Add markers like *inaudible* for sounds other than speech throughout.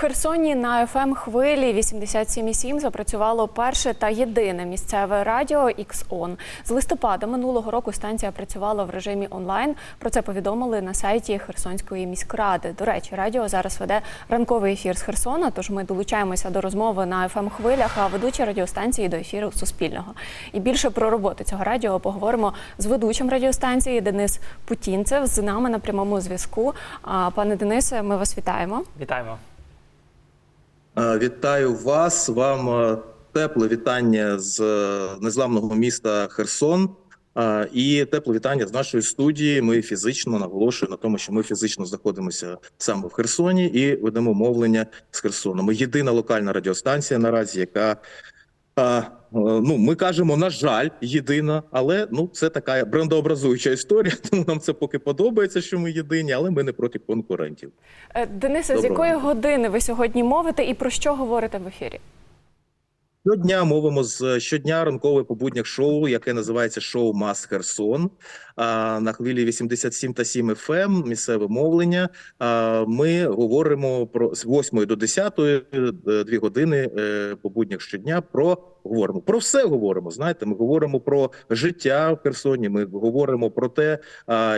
Херсоні на fm хвилі 87,7 запрацювало перше та єдине місцеве радіо XON. З листопада минулого року станція працювала в режимі онлайн. Про це повідомили на сайті Херсонської міськради. До речі, радіо зараз веде ранковий ефір з Херсона. Тож ми долучаємося до розмови на fm хвилях, а ведучі радіостанції до ефіру Суспільного. І більше про роботу цього радіо поговоримо з ведучим радіостанції Денис Путінцев. З нами на прямому зв'язку. Пане Денисе, ми вас вітаємо. Вітаємо. Е, Вітаю вас. Вам е, тепле вітання з е, незламного міста Херсон. І тепле вітання з нашої студії. Ми фізично наголошую на тому, що ми фізично знаходимося саме в Херсоні і ведемо мовлення з Херсоном. Ми єдина локальна радіостанція наразі, яка ну ми кажемо, на жаль, єдина, але ну це така брендообразуюча історія. *laughs* Тому нам це поки подобається, що ми єдині, але ми не проти конкурентів. Е, Денисе, з якої години ви сьогодні мовите і про що говорите в ефірі? Щодня мовимо з щодня ранкове побуднях шоу, яке називається шоу Мас Херсон. На хвилі 87 та 7 FM, місцеве мовлення. Ми говоримо про з 8 до 10, е, дві години е, по щодня про говоримо. Про все говоримо. Знаєте, ми говоримо про життя в Херсоні. Ми говоримо про те,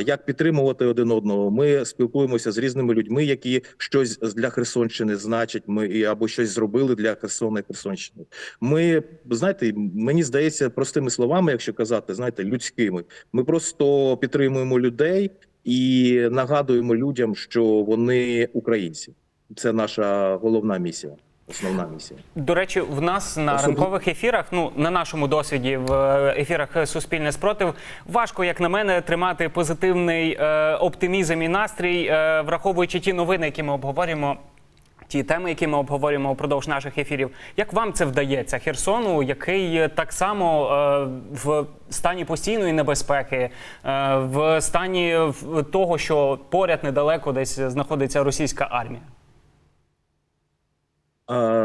як підтримувати один одного. Ми спілкуємося з різними людьми, які щось для Херсонщини значать. Ми або щось зробили для Херсона і Херсонщини. Ми знаєте, мені здається, простими словами, якщо казати, знаєте, людськими, ми просто підтримуємо людей і нагадуємо людям, що вони українці. Це наша головна місія, основна місія. До речі, в нас на Особливо- ранкових ефірах, ну на нашому досвіді в е, ефірах Суспільне спротив, важко, як на мене, тримати позитивний е, оптимізм і настрій, е, враховуючи ті новини, які ми обговорюємо. Ті теми, які ми обговорюємо упродовж наших ефірів, як вам це вдається? Херсону, який е, так само е, в стані постійної небезпеки, е, в стані того, що поряд недалеко десь знаходиться російська армія.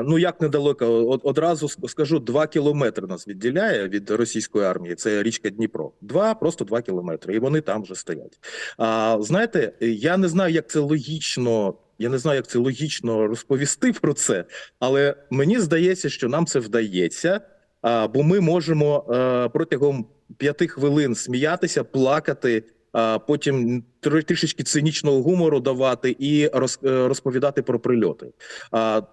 Ну як недалеко, Од- одразу скажу, два кілометри нас відділяє від російської армії. Це річка Дніпро. Два, просто два кілометри, і вони там вже стоять. А знаєте, я не знаю, як це логічно. Я не знаю, як це логічно розповісти про це, але мені здається, що нам це вдається. Бо ми можемо е, протягом п'яти хвилин сміятися, плакати, потім тр- трішечки цинічного гумору давати і е, розповідати про прильоти.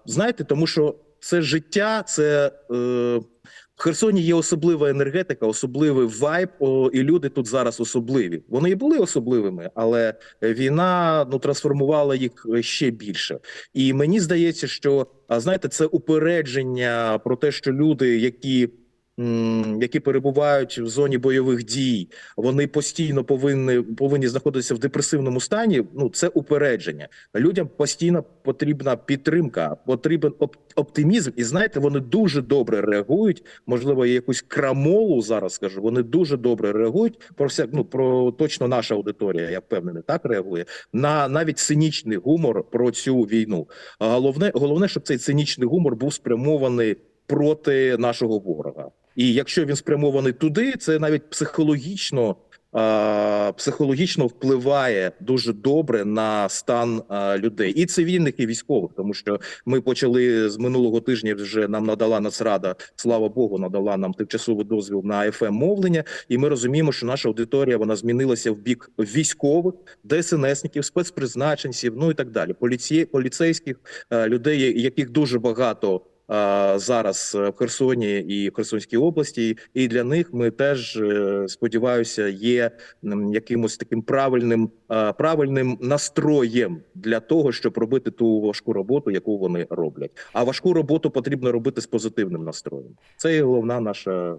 Знаєте, тому що це життя, це е, в Херсоні є особлива енергетика, особливий вайб, і люди тут зараз особливі. Вони і були особливими, але війна ну трансформувала їх ще більше. І мені здається, що знаєте, це упередження про те, що люди, які. Які перебувають в зоні бойових дій, вони постійно повинні повинні знаходитися в депресивному стані. Ну це упередження. Людям постійно потрібна підтримка, потрібен оп- оптимізм. І знаєте, вони дуже добре реагують. Можливо, я якусь крамолу зараз скажу. Вони дуже добре реагують. Про всяк, ну про точно наша аудиторія, я впевнений, так реагує на навіть цинічний гумор про цю війну. Головне, головне, щоб цей цинічний гумор був спрямований проти нашого ворога. І якщо він спрямований туди, це навіть психологічно. Психологічно впливає дуже добре на стан людей і цивільних, і військових, тому що ми почали з минулого тижня. Вже нам надала Нацрада, слава Богу, надала нам тимчасовий дозвіл на fm мовлення, і ми розуміємо, що наша аудиторія вона змінилася в бік військових, ДСНСників, спецпризначенців, ну і так далі. Поліці... поліцейських е, людей, яких дуже багато зараз е, в Херсоні і в Херсонській області, і для них ми теж е, сподіваюся є якимось таким правильним правильним настроєм для того, щоб робити ту важку роботу, яку вони роблять. А важку роботу потрібно робити з позитивним настроєм. Це є головна наша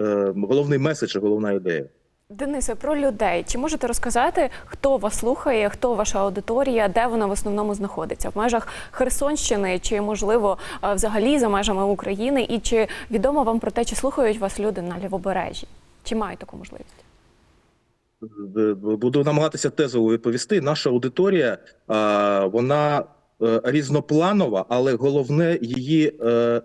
е, головний меседж, і головна ідея. Денисе, про людей. Чи можете розказати, хто вас слухає, хто ваша аудиторія, де вона в основному знаходиться? В межах Херсонщини, чи можливо е, взагалі за межами України? І чи відомо вам про те, чи слухають вас люди на лівобережжі? Чи мають таку можливість? Е, буду намагатися тезово відповісти. Наша аудиторія вона е, різнопланова, але головне її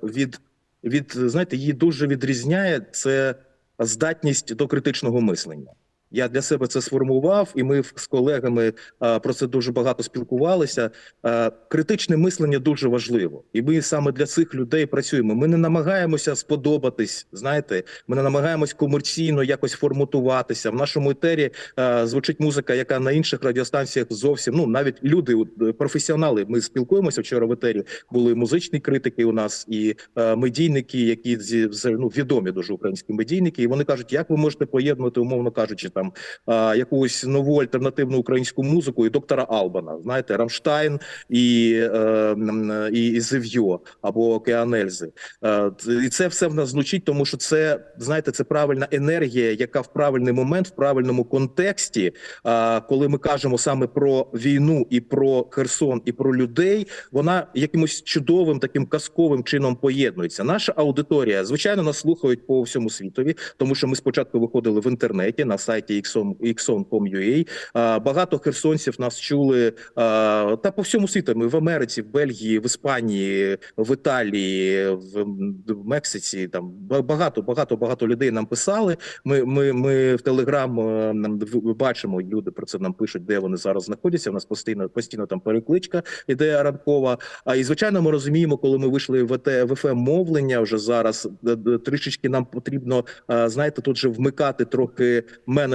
від, від знаєте, її дуже відрізняє це здатність до критичного мислення. Я для себе це сформував, і ми з колегами е, про це дуже багато спілкувалися. Е, Критичне мислення дуже важливо, і ми саме для цих людей працюємо. Ми не намагаємося сподобатись. Знаєте, ми не намагаємось комерційно якось форматуватися. В нашому етері е, звучить музика, яка на інших радіостанціях зовсім ну навіть люди, професіонали. Ми спілкуємося вчора в етері. Були музичні критики у нас і медійники, які зі ну, відомі дуже українські медійники. І вони кажуть, як ви можете поєднувати, умовно кажучи, там е, якусь нову альтернативну українську музику і доктора Албана, знаєте, Рамштайн і, е, і, і або Океанельзи. Е, І це все в нас звучить, тому що це знаєте, це правильна енергія, яка в правильний момент, в правильному контексті, а, коли ми кажемо саме про війну і про Херсон, і про людей, вона якимось чудовим таким казковим чином поєднується. Наша аудиторія, звичайно, нас слухають по всьому світові, тому що ми спочатку виходили в інтернеті на сайті Xon, Xon.com.ua. Багато херсонців нас чули та по всьому світу. Ми в Америці, в Бельгії, в Іспанії, в Італії, в, Мексиці. Там ба- багато, багато, багато людей нам писали. Ми, ми, ми в Телеграм е, нам бачимо, люди про це нам пишуть, де вони зараз знаходяться. У нас постійно постійно там перекличка іде ранкова. А і звичайно, ми розуміємо, коли ми вийшли в в ФМ мовлення вже зараз. е, Трішечки нам потрібно е, знаєте, тут же вмикати трохи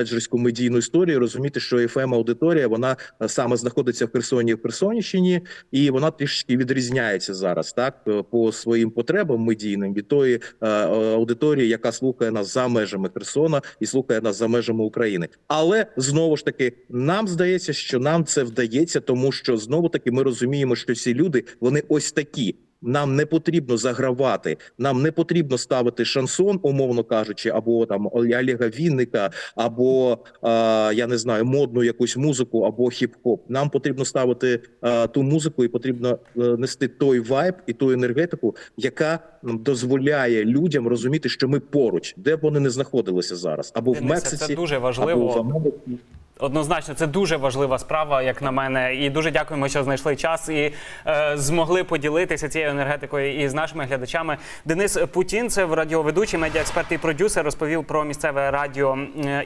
менеджерську медійну історію. Розуміти, що ФМ аудиторія вона е, саме знаходиться в Херсоні, в Херсонщині, і вона трішки відрізняється зараз, так е, по своїм потребам медійним від тої е, аудиторії, яка слухає нас за межами Херсона і слухає нас за межами України. Але знову ж таки, нам здається, що нам це вдається, тому що знову таки ми розуміємо, що ці люди вони ось такі. Нам не потрібно загравати, нам не потрібно ставити шансон, умовно кажучи, або там Олега Вінника, або е, я не знаю, модну якусь музику, або хіп-хоп. Нам потрібно ставити е, ту музику, і потрібно е, нести той вайб і ту енергетику, яка дозволяє людям розуміти, що ми поруч, де б вони не знаходилися зараз, або в Мексиці, це дуже або в важливо. Америці. Однозначно, це дуже важлива справа, як на мене, і дуже дякуємо, що знайшли час і е, змогли поділитися цією енергетикою і з нашими глядачами. Денис Путін, це радіоведучий, медіаексперт і продюсер, розповів про місцеве радіо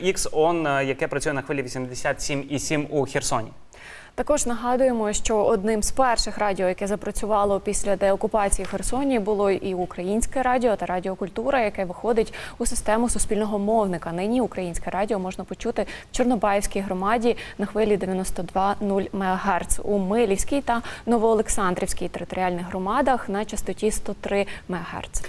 X-On, е, яке працює на хвилі 87,7 у Херсоні. Також нагадуємо, що одним з перших радіо, яке запрацювало після деокупації Херсоні, було і українське радіо та радіокультура, яке виходить у систему суспільного мовника. Нині українське радіо можна почути в Чорнобаївській громаді на хвилі 92,0 МГц, у Милівській та Новоолександрівській територіальних громадах на частоті 103 МГц.